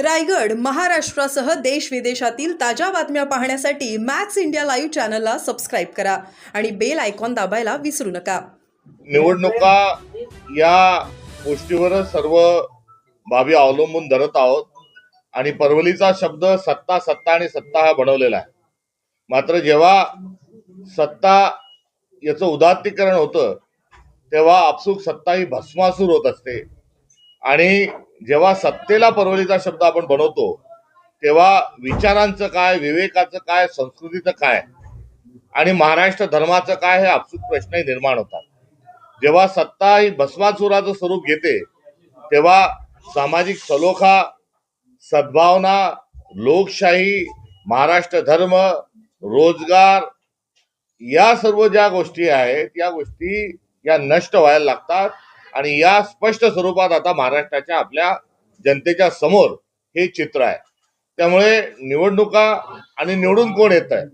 रायगड महाराष्ट्रासह देश विदेशातील ताज्या बातम्या पाहण्यासाठी मॅक्स इंडिया लाईव्ह चॅनलला सबस्क्राईब करा आणि बेल आयकॉन दाबायला विसरू नका. निवडणुका या गोष्टीवरच सर्व बाबी अवलंबून धरत आहोत आणि परवलीचा शब्द सत्ता सत्ता आणि सत्ता हा बनवलेला आहे. मात्र जेव्हा सत्ता याचं उदात्तीकरण होतं तेव्हा आपसूक सत्ता ही भस्मासूर होत असते. आणि जेव्हा सत्तेला परवलीचा शब्द आपण बनवतो तेव्हा विचारांचं काय विवेकाचं काय संस्कृतीचं काय आणि महाराष्ट्र धर्माचं काय हे आपसूक प्रश्नही निर्माण होतात. जेव्हा सत्ता ही भस्मासुराचं स्वरूप घेते तेव्हा सामाजिक सलोखा सद्भावना लोकशाही महाराष्ट्र धर्म रोजगार या सर्व ज्या गोष्टी आहेत या गोष्टी या नष्ट व्हायला लागतात. आणि या स्पष्ट स्वरूपात आता महाराष्ट्राच्या आपल्या जनतेच्या समोर हे चित्र आहे. त्यामुळे निवडणुका आणि निवडून कोण येत आहे?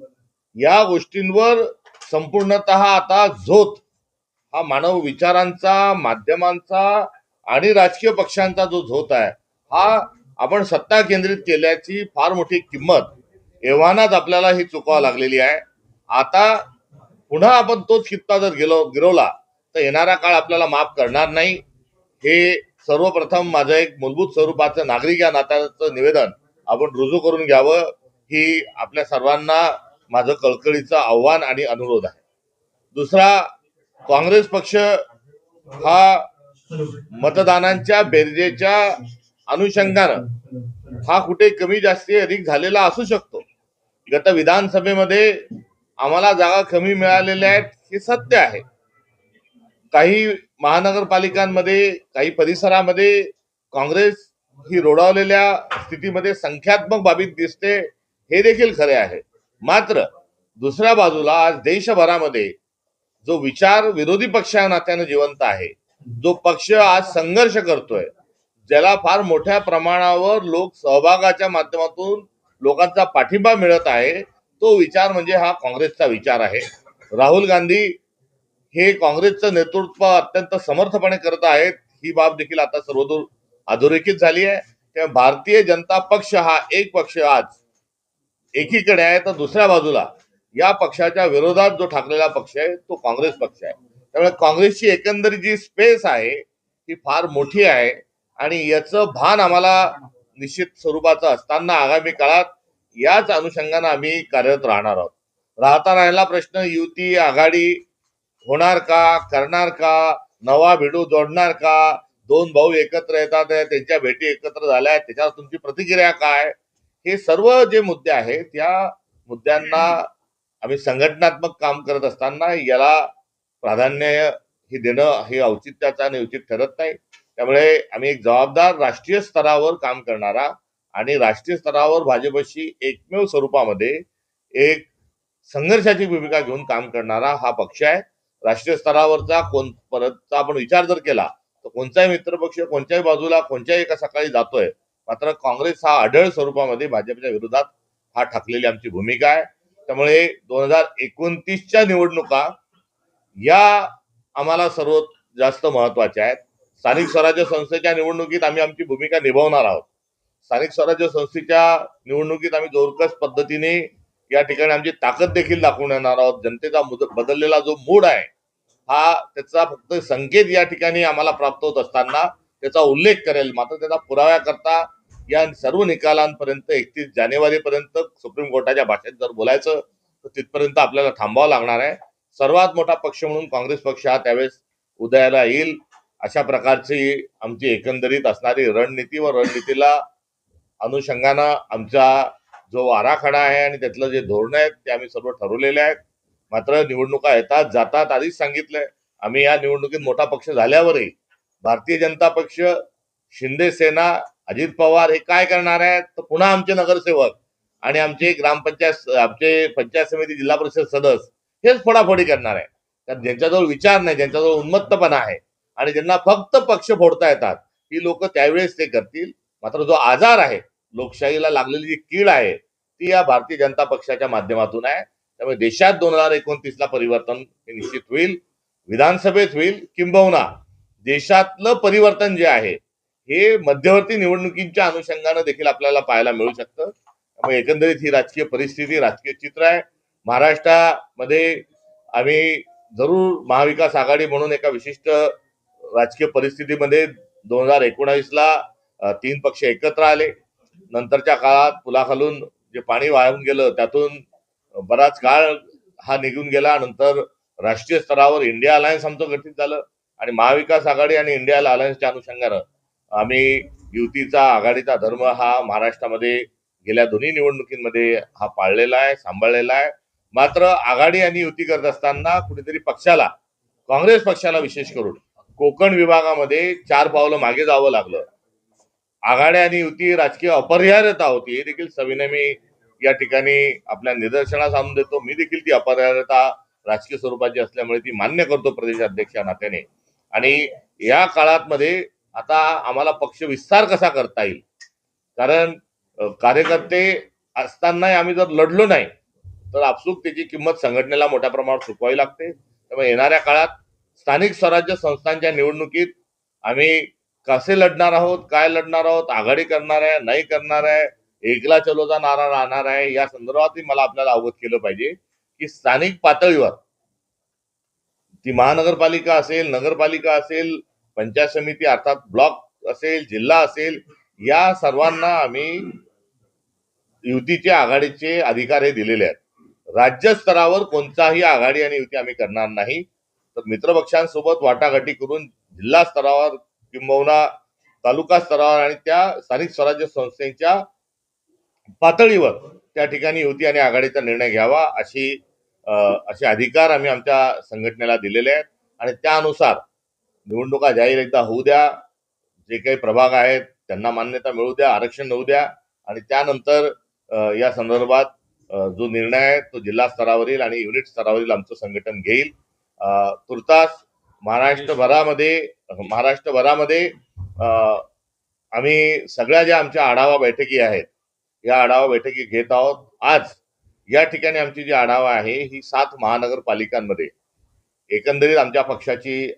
या गोष्टींवर संपूर्णत आता झोत हा मानव विचारांचा माध्यमांचा आणि राजकीय पक्षांचा जो झोत आहे हा आपण सत्ता केंद्रित केल्याची फार मोठी किंमत एव्हानाच आपल्याला ही चुकावं लागलेली आहे. आता पुन्हा आपण तोच कित्ता जर गेलो गिरवला तर येणारा काळ आपल्याला माफ करणार नाही. हे सर्वप्रथम माझं एक मूलभूत स्वरूपाचं नागरिक या नात्याचं निवेदन आपण रुजू करून घ्यावं ही आपल्या सर्वांना माझं कळकळीचं आव्हान आणि अनुरोध आहे. दुसरा काँग्रेस पक्ष हा मतदानांच्या बेरजेच्या अनुषंगानं हा कुठे कमी जास्ती अधिक झालेला असू शकतो. गत विधानसभेमध्ये आम्हाला जागा कमी मिळालेल्या आहेत हे सत्य आहे. काही महानगरपालिकांमध्ये काही परिसरामध्ये काँग्रेस ही रोडावलेल्या स्थितीमध्ये संख्यात्मक बाबीत दिसते हे देखील खरे आहे. मात्र दुसऱ्या बाजूला आज देशभरामध्ये जो विचार विरोधी पक्ष नात्यानं जिवंत आहे जो पक्ष आज संघर्ष करतोय ज्याला फार मोठ्या प्रमाणावर लोक सहभागाच्या माध्यमातून लोकांचा पाठिंबा मिळत आहे तो विचार म्हणजे हा काँग्रेसचा विचार आहे. राहुल गांधी हे काँग्रेसचं नेतृत्व अत्यंत समर्थपणे करत आहेत ही बाब देखील आता सर्वदूर अधोरेखित झाली आहे. तेव्हा भारतीय जनता पक्ष हा एक पक्ष आज एकीकडे आहे तर दुसऱ्या बाजूला या पक्षाच्या विरोधात जो ठाकलेला पक्ष आहे तो काँग्रेस पक्ष आहे. त्यामुळे काँग्रेसची एकंदरीत जी स्पेस आहे ती फार मोठी आहे आणि याचं भान आम्हाला निश्चित स्वरूपाचं असताना आगामी काळात याच अनुषंगानं आम्ही कार्यरत राहणार आहोत. राहता राहिला प्रश्न युती आघाडी होणार का करणार का नवा भिडू जोडणार का दोन भाऊ एकत्र येतात त्यांच्या भेटी एकत्र झाल्या आहेत त्याच्यावर तुमची प्रतिक्रिया काय? हे सर्व जे मुद्दे आहेत त्या मुद्द्यांना आम्ही संघटनात्मक काम करत असताना याला प्राधान्य हे देणं हे औचित्याचं आणि उचित ठरत नाही. त्यामुळे आम्ही एक जबाबदार राष्ट्रीय स्तरावर काम करणारा आणि राष्ट्रीय स्तरावर भाजपशी एकमेव स्वरूपामध्ये एक संघर्षाची भूमिका घेऊन काम करणारा हा पक्ष आहे. राष्ट्रीय स्तरावरचा कोण परतचा आपण विचार जर केला तर कोणताही मित्रपक्ष कोणत्याही बाजूला कोणत्याही एका सकाळी जातोय मात्र काँग्रेस हा आढळ स्वरूपामध्ये भाजपच्या विरोधात हा ठाकलेली आमची भूमिका आहे. त्यामुळे दोन हजार एकोणतीसच्या निवडणुका या आम्हाला सर्वात जास्त महत्त्वाच्या आहेत. स्थानिक स्वराज्य संस्थेच्या निवडणुकीत आम्ही आमची भूमिका निभावणार आहोत. स्थानिक स्वराज्य संस्थेच्या निवडणुकीत आम्ही जोरकस पद्धतीने या ठिकाणी आमची ताकद देखील दाखवून येणार आहोत. जनतेचा बदललेला जो मूड आहे हा त्याचा फक्त संकेत या ठिकाणी आम्हाला प्राप्त होत असताना त्याचा उल्लेख करेल. मात्र त्याचा पुराव्याकरता या सर्व निकालांपर्यंत एकतीस जानेवारीपर्यंत सुप्रीम कोर्टाच्या भाषेत जर बोलायचं तर तिथपर्यंत आपल्याला थांबावं लागणार आहे. सर्वात मोठा पक्ष म्हणून काँग्रेस पक्ष हा त्यावेळेस उदयाला येईल. अशा प्रकारची आमची एकंदरीत असणारी रणनीती व रणनीतीला अनुषंगानं आमचा जो आराखडा आहे आणि त्यातलं जे धोरण आहेत ते आम्ही सर्व ठरवलेले आहेत. मात्र निवडणुका येतात जातात. आधीच सांगितलंय आम्ही या निवडणुकीत मोठा पक्ष झाल्यावरही भारतीय जनता पक्ष शिंदे सेना अजित पवार हे काय करणार आहेत? तर पुन्हा आमचे नगरसेवक आणि आमचे ग्रामपंचायत आमचे पंचायत समिती जिल्हा परिषद सदस्य हेच फोडाफोडी करणार आहे कारण ज्यांच्याजवळ विचार नाही ज्यांच्याजवळ उन्मत्तपणा आहे आणि ज्यांना फक्त पक्ष फोडता येतात ही लोक त्यावेळेस ते करतील. मात्र जो आजार आहे लोकशाहीला लागलेली जी कीड आहे ती या भारतीय जनता पक्षाच्या माध्यमातून आहे. त्यामुळे देशात दोन हजार एकोणतीसला परिवर्तन हे निश्चित होईल. विधानसभेत होईल. किंबहुना देशातलं परिवर्तन जे आहे हे मध्यवर्ती निवडणुकींच्या अनुषंगानं देखील आपल्याला पाहायला मिळू शकतं. त्यामुळे एकंदरीत ही राजकीय परिस्थिती राजकीय चित्र आहे. महाराष्ट्रामध्ये आम्ही जरूर महाविकास आघाडी म्हणून एका विशिष्ट राजकीय परिस्थितीमध्ये दोन हजार एकोणावीसला तीन पक्ष एकत्र आले. नंतरच्या काळात पुलाखालून जे पाणी वाहून गेलं त्यातून बराच काळ हा निघून गेला नंतर राष्ट्रीय स्तरावर इंडिया अलायन्स आमचं गठीत झालं आणि महाविकास आघाडी आणि इंडिया अलायन्सच्या अनुषंगानं आम्ही युतीचा आघाडीचा धर्म हा महाराष्ट्रामध्ये गेल्या दोन्ही निवडणुकींमध्ये हा पाळलेला आहे सांभाळलेला आहे. मात्र आघाडी आणि युती करत असताना कुठेतरी पक्षाला काँग्रेस पक्षाला विशेष करून कोकण विभागामध्ये चार पावलं मागे जावं लागलं. आघाडी आणि युती राजकीय अपरिहार्यता होती हे देखील सविनय मी या ठिकाणी आपल्या निदर्शनास आणून देतो. मी देखील ती अपरिहार्यता राजकीय स्वरूपाची असल्यामुळे ती मान्य करतो प्रदेशाध्यक्ष नात्याने. आणि या काळात मध्ये आता आम्हाला पक्ष विस्तार कसा करता येईल? कारण कार्यकर्ते असतानाही आम्ही जर लढलो नाही तर आपसूक त्याची किंमत संघटनेला मोठ्या प्रमाणात चुकवावी लागते. त्यामुळे येणाऱ्या काळात स्थानिक स्वराज्य संस्थांच्या निवडणुकीत आम्ही कसे लढणार आहोत काय लढणार आहोत आघाडी करणार आहे नाही करणार आहे एकला चलोचा नारा राहणार आहे. या संदर्भातही मला आपल्याला अवगत केलं पाहिजे की स्थानिक पातळीवर ती महानगरपालिका असेल नगरपालिका असेल पंचायत समिती अर्थात ब्लॉक असेल जिल्हा असेल या सर्वांना आम्ही युतीचे आघाडीचे अधिकार हे दिलेले आहेत. राज्य स्तरावर कोणताही आघाडी आणि युती आम्ही करणार नाही. तर मित्रपक्षांसोबत वाटाघाटी करून जिल्हा स्तरावर किंबहुना तालुका स्तरावर आणि त्या स्थानिक स्वराज्य संस्थेच्या पातळीवर त्या ठिकाणी युती आणि आघाडीचा निर्णय घ्यावा अशी असे अधिकार आम्ही आमच्या संघटनेला दिलेले आहेत. आणि त्यानुसार निवडणुका जाहीर एकदा होऊ द्या जे काही प्रभाग आहेत त्यांना मान्यता मिळू द्या आरक्षण होऊ द्या. आणि त्यानंतर या संदर्भात जो निर्णय आहे तो जिल्हा स्तरावरील आणि युनिट स्तरावरील आमचं संघटन घेईल. तुर्तास महाराष्ट्रभरामध्ये महाराष्ट्रभरामध्ये आम्ही सगळ्या ज्या आमच्या आढावा बैठकी आहेत या आढावा बैठकी घेत आहोत. आज या ठिकाणी आमची जी आढावा आहे ही सात महानगरपालिकांमध्ये. एकंदरीत आमच्या पक्षाची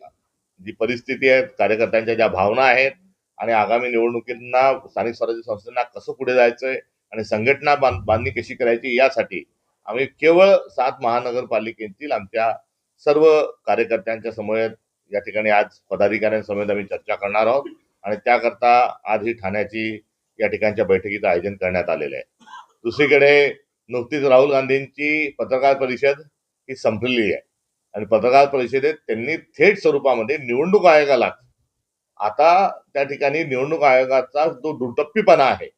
जी परिस्थिती आहे कार्यकर्त्यांच्या ज्या भावना आहेत आणि आगामी निवडणुकींना स्थानिक स्वराज्य संस्थांना कसं पुढे जायचंय आणि संघटना बांध- बांधणी कशी करायची यासाठी आम्ही केवळ सात महानगरपालिकेतील आमच्या सर्व कार्यकर्त्यांच्या समवेत या ठिकाणी आज पदाधिकाऱ्यांसमवेत आम्ही चर्चा करणार आहोत. आणि त्याकरता आज ही ठाण्याची या ठिकाणच्या बैठकीचं आयोजन करण्यात आलेलं आहे. दुसरीकडे नुकतीच राहुल गांधींची पत्रकार परिषद ही संपलेली आहे. आणि पत्रकार परिषदेत त्यांनी थेट स्वरूपामध्ये निवडणूक आयोगाला आता त्या ठिकाणी निवडणूक आयोगाचा जो दुटप्पीपणा आहे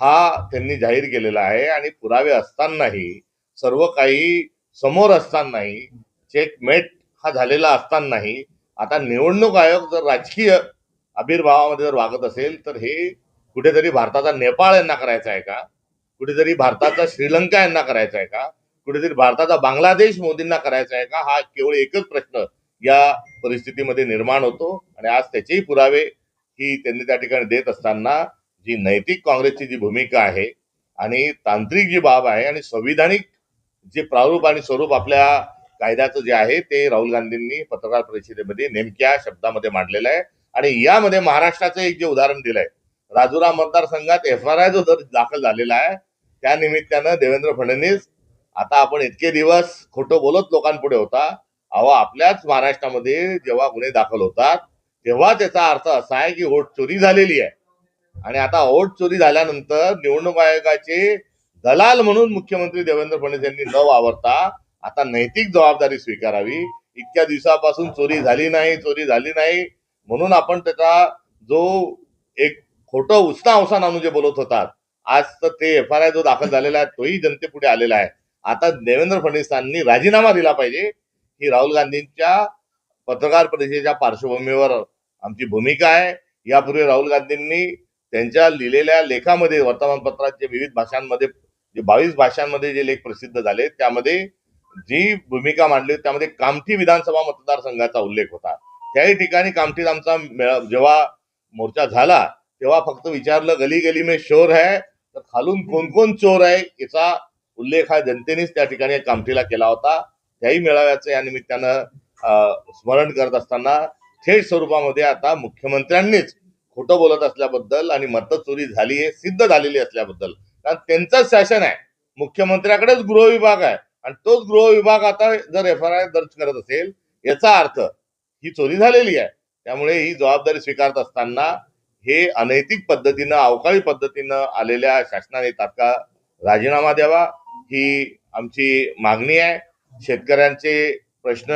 हा त्यांनी जाहीर केलेला आहे. आणि पुरावे असतानाही सर्व काही समोर असतानाही चेकमेट हा झालेला असतानाही आता निवडणूक आयोग जर राजकीय आविर्भावामध्ये जर वागत असेल तर हे कुठेतरी भारताचा नेपाळ यांना करायचा आहे का? कुठेतरी भारताचा श्रीलंका यांना करायचा आहे का? कुठेतरी भारताचा बांगलादेश मोदींना करायचा आहे का? हा केवळ एकच प्रश्न या परिस्थितीमध्ये निर्माण होतो आणि आज त्याचेही पुरावे ही त्यांनी त्या ठिकाणी देत असताना जी नैतिक काँग्रेसची जी भूमिका आहे आणि तांत्रिक जी बाब आहे आणि संविधानिक जे प्रारूप आणि स्वरूप आपल्या कायद्याचं जे आहे ते राहुल गांधींनी पत्रकार परिषदेमध्ये नेमक्या शब्दामध्ये मांडलेलं आहे. आणि यामध्ये महाराष्ट्राचं एक जे उदाहरण दिलंय राजुरा मतदारसंघात एफ आर आय जो दर दाखल झालेला आहे. त्या निमित्तानं देवेंद्र फडणवीस आता आपण इतके दिवस खोटं बोलत लोकांपुढे होता. अहो आपल्याच महाराष्ट्रामध्ये जेव्हा गुन्हे दाखल होतात तेव्हा त्याचा अर्थ असा आहे की वोट चोरी झालेली आहे. आणि आता वोट चोरी झाल्यानंतर निवडणूक आयोगाचे दलाल म्हणून मुख्यमंत्री देवेंद्र फडणवीस यांनी न वावरता आता नैतिक जबाबदारी स्वीकारावी. इतक्या दिवसापासून चोरी झाली नाही चोरी झाली नाही. म्हणून आपण त्याचा जो एक खोटं उसना उसा नानू जे बोलत होतात. आज तर ते एफ आर आय जो दाखल झालेला आहे तोही जनतेपुढे आलेला आहे. आता देवेंद्र फडणवीसांनी राजीनामा दिला पाहिजे. ही राहुल गांधींच्या पत्रकार परिषदेच्या पार्श्वभूमीवर आमची भूमिका आहे. यापूर्वी राहुल गांधींनी त्यांच्या लिहिलेल्या लेखामध्ये वर्तमानपत्रात जे विविध भाषांमध्ये जे बावीस भाषांमध्ये जे लेख प्रसिद्ध झाले त्यामध्ये जी भूमिका मांडली त्यामध्ये कामठी विधानसभा मतदारसंघाचा उल्लेख होता. त्याही ठिकाणी कामठीत आमचा मेळा- जेव्हा मोर्चा झाला तेव्हा फक्त विचारलं गली गली में शोर आहे तर खालून कोण कोण चोर आहे याचा उल्लेख हा जनतेनेच त्या ठिकाणी कामठीला केला होता. त्याही मेळाव्याचं या निमित्तानं अं, स्मरण करत असताना थेट स्वरूपामध्ये आता मुख्यमंत्र्यांनीच खोटं बोलत असल्याबद्दल आणि मतचोरी झाली हे सिद्ध झालेली असल्याबद्दल. कारण त्यांचंच शासन आहे. मुख्यमंत्र्याकडेच गृह विभाग आहे. आणि तोच गृह विभाग आता जर एफ आय आर दर्ज करत असेल याचा अर्थ ही चोरी झालेली आहे. त्यामुळे ही जबाबदारी स्वीकारत असताना हे अनैतिक पद्धतीनं अवकाळी पद्धतीनं आलेल्या शासनाने तात्काळ राजीनामा द्यावा ही आमची मागणी आहे. शेतकऱ्यांचे प्रश्न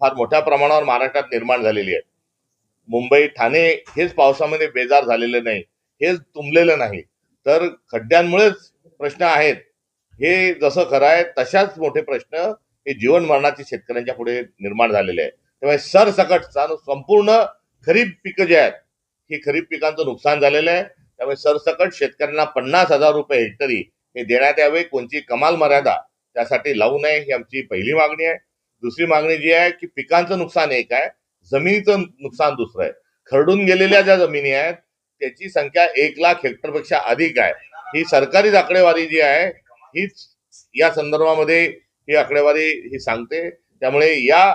फार मोठ्या प्रमाणावर महाराष्ट्रात निर्माण झालेली आहेत. मुंबई ठाणे हेच पावसामध्ये बेजार झालेले नाही हेच तुंबलेलं नाही. तर खड्ड्यांमुळेच प्रश्न आहेत. हे जसं खरं आहे तशाच मोठे प्रश्न हे जीवन मरणाचे शेतकऱ्यांच्या पुढे निर्माण झालेले आहे त्यामुळे सरसकट संपूर्ण खरीप पिकं जे आहेत ही खरीप पिकांचं नुकसान झालेलं आहे. त्यामुळे सरसकट शेतकऱ्यांना पन्नास हजार रुपये हेक्टरी हे देण्यात यावे. कोणती कमाल मर्यादा त्यासाठी लावू नये ही आमची पहिली मागणी आहे. दुसरी मागणी जी आहे की पिकांचं नुकसान एक आहे. जमिनीचं नुकसान दुसरं आहे. खरडून गेलेल्या ज्या जमिनी आहेत त्याची संख्या एक लाख हेक्टरपेक्षा अधिक आहे. ही सरकारी आकडेवारी जी आहे हीच या संदर्भामध्ये ही आकडेवारी ही सांगते. त्यामुळे या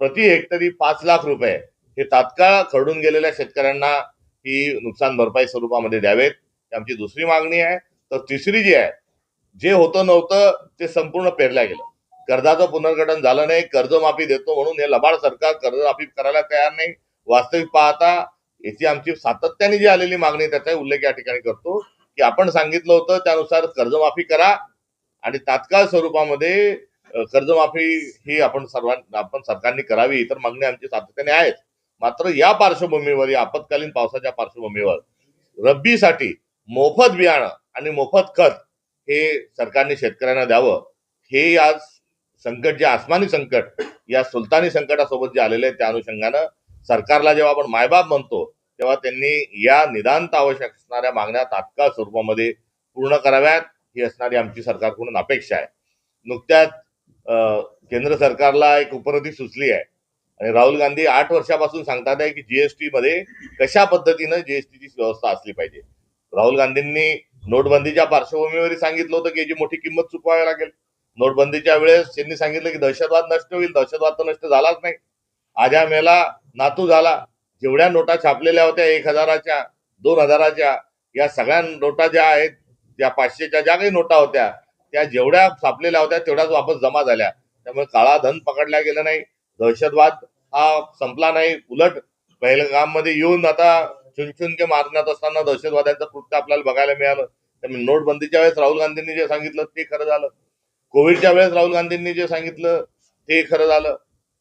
प्रति हेक्टरी पाच लाख रुपये हे तात्काळ खरडून गेलेल्या शेतकऱ्यांना ही नुकसान भरपाई स्वरूपामध्ये द्यावेत ही आमची दुसरी मागणी आहे. तर तिसरी जी आहे जे होतं नव्हतं ते संपूर्ण पेरल्या गेलं. कर्जाचं पुनर्गठन झालं नाही कर्जमाफी देतो म्हणून हे लबाड सरकार कर्जमाफी करायला तयार नाही. वास्तविक पाहता याची आमची सातत्याने जी आलेली मागणी त्याचाही उल्लेख या ठिकाणी करतो की आपण सांगितलं होतं त्यानुसार कर्जमाफी करा आणि तात्काळ स्वरूपामध्ये कर्जमाफी ही आपण सर्वां आपण सरकारने करावी इतर मागणी आमची सातत्याने आहेच मात्र या पार्श्वभूमीवर या आपत्कालीन पावसाच्या पार्श्वभूमीवर रब्बीसाठी मोफत बियाणं आणि मोफत खत हे सरकारने शेतकऱ्यांना द्यावं. हे आज संकट जे आसमानी संकट या सुलतानी संकटासोबत जे आलेले आहे त्या अनुषंगानं सरकारला जेव्हा आपण मायबाप म्हणतो तेव्हा त्यांनी या निदांत आवश्यक असणाऱ्या मागण्या तात्काळ स्वरूपामध्ये पूर्ण कराव्यात. ही असणारी आमची सरकारकडून अपेक्षा आहे. नुकत्याच अं, केंद्र सरकारला एक उपनदी सुचली आहे. आणि राहुल गांधी आठ वर्षापासून सांगतात आहे की जीएसटी मध्ये कशा पद्धतीनं जीएसटीची व्यवस्था असली पाहिजे. राहुल गांधींनी नोटबंदीच्या पार्श्वभूमीवर सांगितलं होतं की याची मोठी किंमत चुकवावी लागेल. नोटबंदीच्या वेळेस त्यांनी सांगितलं की दहशतवाद नष्ट होईल दहशतवाद तर नष्ट झालाच नाही. आजा मेला नातू झाला. जेवढ्या नोटा छापलेल्या होत्या एक हजाराच्या दोन हजाराच्या या सगळ्या नोटा ज्या आहेत ज्या पाचशेच्या ज्या काही नोटा होत्या त्या जेवढ्या छापलेल्या होत्या तेवढ्याच वापस जमा झाल्या. त्यामुळे काळा धन पकडला गेला नाही. दहशतवाद हा संपला नाही. उलट पहिलगाममध्ये येऊन आता चुनचुनके मारण्यात असताना दहशतवाद्यांचं कृत्य आपल्याला बघायला मिळालं. त्यामुळे नोटबंदीच्या वेळेस राहुल गांधींनी जे सांगितलं ते खरं झालं. कोविडच्या वेळेस राहुल गांधींनी जे सांगितलं ते खरं झालं.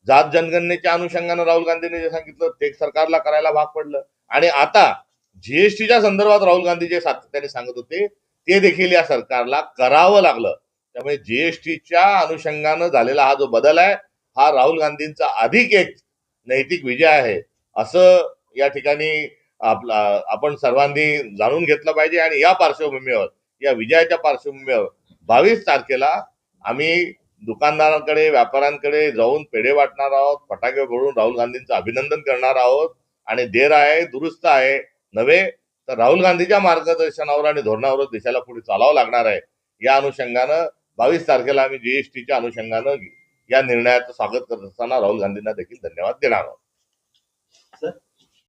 जात जनगणनेच्या अनुषंगानं राहुल गांधींनी जे सांगितलं ते सरकारला करायला भाग पडलं. आणि आता जीएसटीच्या संदर्भात राहुल गांधी जे सातत्याने सांगत होते ते देखील या सरकारला करावं लागलं. त्यामुळे जीएसटीच्या अनुषंगानं झालेला हा जो बदल आहे हा राहुल गांधींचा अधिक एक नैतिक विजय आहे असं या ठिकाणी आपला आपण सर्वांनी जाणून घेतलं पाहिजे. आणि या पार्श्वभूमीवर या विजयाच्या पार्श्वभूमीवर बावीस तारखेला आम्ही दुकानदारांकडे व्यापाऱ्यांकडे जाऊन पेढे वाटणार आहोत फटाके फोडून राहुल गांधींचं अभिनंदन करणार आहोत. आणि देर आहे दुरुस्त आहे नव्हे तर राहुल गांधीच्या मार्गदर्शनावर आणि धोरणावर देशाला पुढे चालावं लागणार आहे. या अनुषंगानं बावीस तारखेला आम्ही जीएसटीच्या अनुषंगानं या निर्णयाचं स्वागत करत असताना राहुल गांधींना देखील धन्यवाद देणार आहोत.